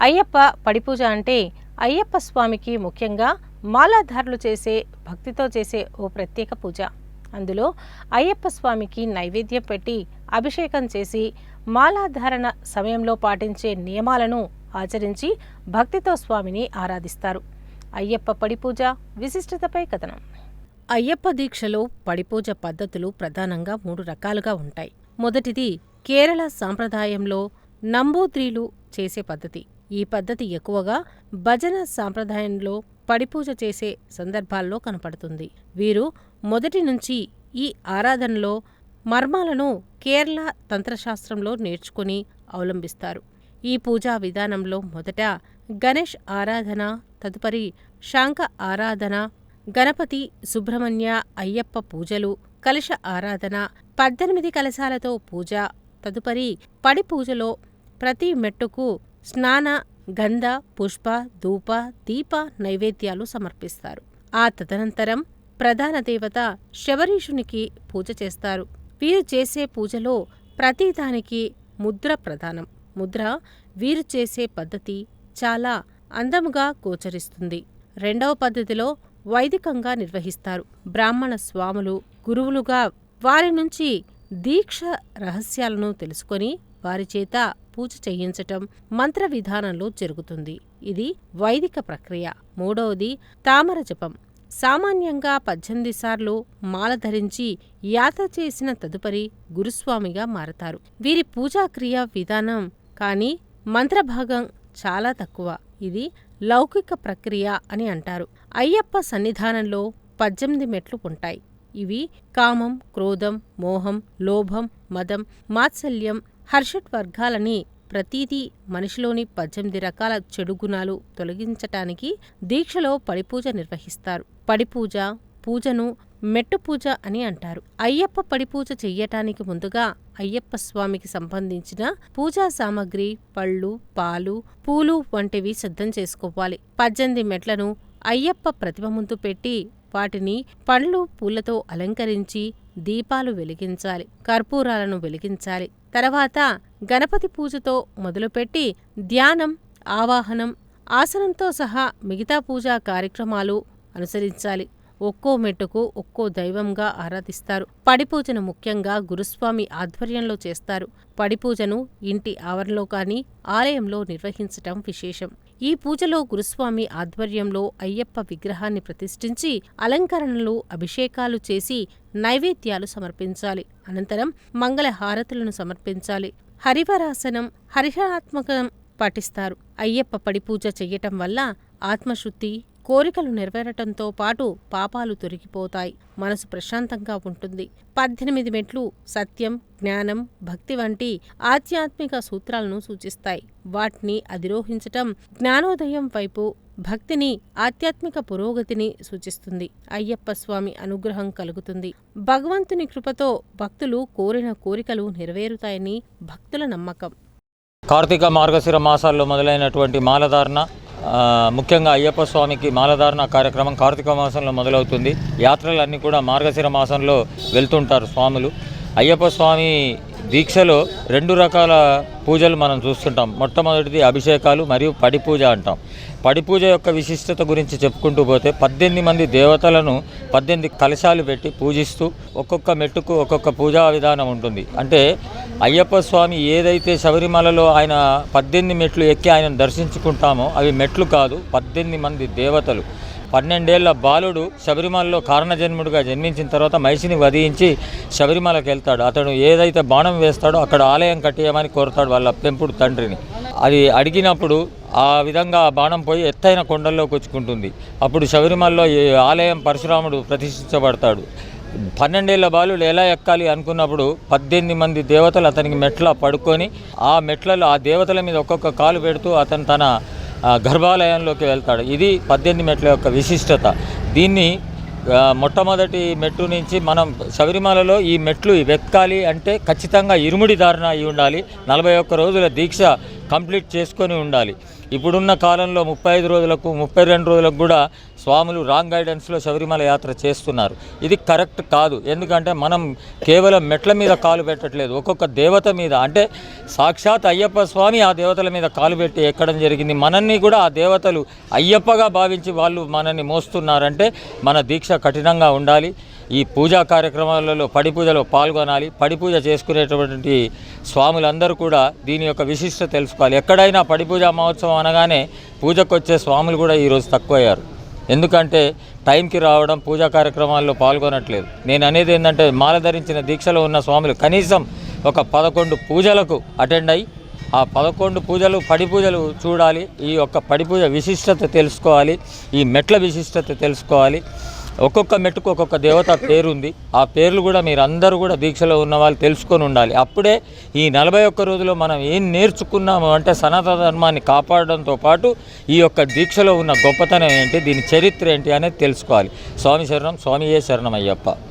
అయ్యప్ప పడిపూజ అంటే అయ్యప్ప స్వామికి ముఖ్యంగా మాలాధారులు చేసే భక్తితో చేసే ఓ ప్రత్యేక పూజ. అందులో అయ్యప్ప స్వామికి నైవేద్యం పెట్టి అభిషేకం చేసి మాలాధారణ సమయంలో పాటించే నియమాలను ఆచరించి భక్తితో స్వామిని ఆరాధిస్తారు. అయ్యప్ప పడిపూజ విశిష్టతపై కథనం. అయ్యప్ప దీక్షలో పడిపూజ పద్ధతులు ప్రధానంగా మూడు రకాలుగా ఉంటాయి. మొదటిది కేరళ సాంప్రదాయంలో నంబూద్రీలు చేసే పద్ధతి. ఈ పద్ధతి ఎక్కువగా భజన సాంప్రదాయంలో పడిపూజ చేసే సందర్భాల్లో కనపడుతుంది. వీరు మొదటి నుంచి ఈ ఆరాధనలో మర్మాలను కేరళ తంత్రశాస్త్రంలో నేర్చుకుని అవలంబిస్తారు. ఈ పూజా విధానంలో మొదట గణేష్ ఆరాధన తదుపరి శాంఖ ఆరాధన గణపతి సుబ్రహ్మణ్య అయ్యప్ప పూజలు కలశ ఆరాధన పద్దెనిమిది కలశాలతో పూజ తదుపరి పడి పూజలో ప్రతి మెట్టుకు స్నాన గంధ పుష్ప ధూప దీప నైవేద్యాలు సమర్పిస్తారు. ఆ తదనంతరం ప్రధాన దేవత శబరీషునికి పూజ చేస్తారు. వీరు చేసే పూజలో ప్రతిదానికి ముద్ర ప్రధానం. ముద్ర వీరు చేసే పద్ధతి చాలా అందముగా గోచరిస్తుంది. రెండవ పద్ధతిలో వైదికంగా నిర్వహిస్తారు. బ్రాహ్మణ స్వాములు గురువులుగా వారి నుంచి దీక్ష రహస్యాలను తెలుసుకొని వారి చేత పూజ చేయించటం మంత్ర విధానంలో జరుగుతుంది. ఇది వైదిక ప్రక్రియ. మూడవది తామర జపం. సామాన్యంగా పద్దెనిమిది సార్లు మాల ధరించి యాత్ర చేసిన తదుపరి గురుస్వామిగా మారతారు. వీరి పూజాక్రియ విధానం కానీ మంత్రభాగం చాలా తక్కువ. ఇది లౌకిక ప్రక్రియ అని అంటారు. అయ్యప్ప సన్నిధానంలో పద్దెనిమిది మెట్లు ఉంటాయి. ఇవి కామం క్రోధం మోహం లోభం మదం మాత్సల్యం హర్షట్ వర్గాలని ప్రతీదీ మనిషిలోని పద్దెనిమిది రకాల చెడు గుణాలు తొలగించటానికి దీక్షలో పడిపూజ నిర్వహిస్తారు. పడిపూజ పూజను మెట్టు పూజ అని అంటారు. అయ్యప్ప పడిపూజ చెయ్యటానికి ముందుగా అయ్యప్ప స్వామికి సంబంధించిన పూజా సామాగ్రి పళ్ళు పాలు పూలు వంటివి సిద్ధం చేసుకోవాలి. పద్దెనిమిది మెట్లను అయ్యప్ప ప్రతిమ ముందు పెట్టి వాటిని పండ్లు పూలతో అలంకరించి దీపాలు వెలిగించాలి కర్పూరాలను వెలిగించాలి. తర్వాత గణపతి పూజతో మొదలుపెట్టి ధ్యానం ఆవాహనం ఆసనంతో సహా మిగతా పూజా కార్యక్రమాలు అనుసరించాలి. ఒక్కో మెట్టుకు ఒక్కో దైవంగా ఆరాధిస్తారు. పడిపూజను ముఖ్యంగా గురుస్వామి ఆధ్వర్యంలో చేస్తారు. పడిపూజను ఇంటి ఆవరణలో కానీ ఆలయంలో నిర్వహించటం విశేషం. ఈ పూజలో గురుస్వామి ఆధ్వర్యంలో అయ్యప్ప విగ్రహాన్ని ప్రతిష్ఠించి అలంకరణలు అభిషేకాలు చేసి నైవేద్యాలు సమర్పించాలి. అనంతరం మంగళ హారతులను సమర్పించాలి. హరివరాసనం హరిహరాత్మకం పాటిస్తారు. అయ్యప్ప పడిపూజ చెయ్యటం వల్ల ఆత్మశుద్ధి కోరికలు నెరవేరటంతో పాటు పాపాలు తొలగిపోతాయి. మనసు ప్రశాంతంగా ఉంటుంది. పద్దెనిమిది మెట్లు సత్యం జ్ఞానం భక్తి వంటి ఆధ్యాత్మిక సూత్రాలను సూచిస్తాయి. వాటిని అధిరోహించటం జ్ఞానోదయం వైపు భక్తిని ఆధ్యాత్మిక పురోగతిని సూచిస్తుంది. అయ్యప్ప స్వామి అనుగ్రహం కలుగుతుంది. భగవంతుని కృపతో భక్తులు కోరిన కోరికలు నెరవేరుతాయని భక్తుల నమ్మకం. కార్తీక మార్గశిర మాసాల్లో మొదలైనటువంటి మాలధారణ ముఖ్యంగా అయ్యప్ప స్వామికి మాలధారణ కార్యక్రమం కార్తీక మాసంలో మొదలవుతుంది. యాత్రలన్నీ కూడా మార్గశిర మాసంలో వెళ్తుంటారు స్వాములు. అయ్యప్ప స్వామి దీక్షలో రెండు రకాల పూజలు మనం చూస్తుంటాం. మొట్టమొదటిది అభిషేకాలు మరియు పడి పూజ అంటాం. పడి పూజ యొక్క విశిష్టత గురించి చెప్పుకుంటూ పోతే పద్దెనిమిది మంది దేవతలను పద్దెనిమిది కలశాలు పెట్టి పూజిస్తూ ఒక్కొక్క మెట్టుకు ఒక్కొక్క పూజా విధానం ఉంటుంది. అంటే అయ్యప్ప స్వామి ఏదైతే శబరిమలలో ఆయన పద్దెనిమిది మెట్లు ఎక్కి ఆయన దర్శించుకుంటామో అవి మెట్లు కాదు పద్దెనిమిది మంది దేవతలు. పన్నెండేళ్ళ బాలుడు శబరిమలలో కారణజన్ముడిగా జన్మించిన తర్వాత మైసిని వధించి శబరిమలకి వెళ్తాడు. అతడు ఏదైతే బాణం వేస్తాడో అక్కడ ఆలయం కట్టేయమని కోరుతాడు వాళ్ళ పెంపుడు తండ్రిని. అది అడిగినప్పుడు ఆ విధంగా ఆ బాణం పోయి ఎత్తైన కొండల్లోకి వచ్చుకుంటుంది. అప్పుడు శబరిమలలో ఈ ఆలయం పరశురాముడు ప్రతిష్ఠించబడతాడు. పన్నెండేళ్ళ బాలుడు ఎలా ఎక్కాలి అనుకున్నప్పుడు పద్దెనిమిది మంది దేవతలు అతనికి మెట్ల పడుకొని ఆ మెట్లలో ఆ దేవతల మీద ఒక్కొక్క కాలు పెడుతూ అతను తన గర్భాలయంలోకి వెళ్తాడు. ఇది పద్దెనిమిది మెట్ల యొక్క విశిష్టత. దీన్ని మొట్టమొదటి మెట్టు నుంచి మనం శబరిమలలో ఈ మెట్లు వెక్కాలి అంటే ఖచ్చితంగా ఇరుముడి ధారణ అయి ఉండాలి. నలభై ఒక్క రోజుల దీక్ష కంప్లీట్ చేసుకొని ఉండాలి. ఇప్పుడున్న కాలంలో ముప్పై ఐదు రోజులకు ముప్పై రెండు రోజులకు కూడా స్వాములు రాంగ్ గైడెన్స్లో శబరిమల యాత్ర చేస్తున్నారు. ఇది కరెక్ట్ కాదు. ఎందుకంటే మనం కేవలం మెట్ల మీద కాలు పెట్టట్లేదు. ఒక్కొక్క దేవత మీద అంటే సాక్షాత్ అయ్యప్ప స్వామి ఆ దేవతల మీద కాలు పెట్టి ఎక్కడం జరిగింది. మనల్ని కూడా ఆ దేవతలు అయ్యప్పగా భావించి వాళ్ళు మనల్ని మోస్తున్నారంటే మన దీక్ష కఠినంగా ఉండాలి. ఈ పూజా కార్యక్రమాలలో పడి పూజలో పాల్గొనాలి. పడి పూజ చేసుకునేటువంటి స్వాములందరూ కూడా దీని యొక్క విశిష్టత తెలుసుకోవాలి. ఎక్కడైనా పడి పూజా మహోత్సవం అనగానే పూజకు వచ్చే స్వాములు కూడా ఈరోజు తక్కువయ్యారు. ఎందుకంటే టైంకి రావడం పూజా కార్యక్రమాల్లో పాల్గొనట్లేదు. నేను అనేది ఏంటంటే మాల ధరించిన దీక్షలో ఉన్న స్వాములు కనీసం ఒక పదకొండు పూజలకు అటెండ్ అయ్యి ఆ పదకొండు పూజలు పడి పూజలు చూడాలి. ఈ యొక్క పడి పూజ విశిష్టత తెలుసుకోవాలి. ఈ మెట్ల విశిష్టత తెలుసుకోవాలి. ఒక్కొక్క మెట్టుకు ఒక్కొక్క దేవత పేరుంది. ఆ పేర్లు కూడా మీరు అందరూ కూడా దీక్షలో ఉన్న వాళ్ళు తెలుసుకొని ఉండాలి. అప్పుడే ఈ నలభై ఒక్క రోజులో మనం ఏం నేర్చుకున్నాము అంటే సనాతన ధర్మాన్ని కాపాడడంతో పాటు ఈ యొక్క దీక్షలో ఉన్న గొప్పతనం ఏంటి దీని చరిత్ర ఏంటి అనేది తెలుసుకోవాలి. స్వామి శరణం స్వామియే శరణం అయ్యప్ప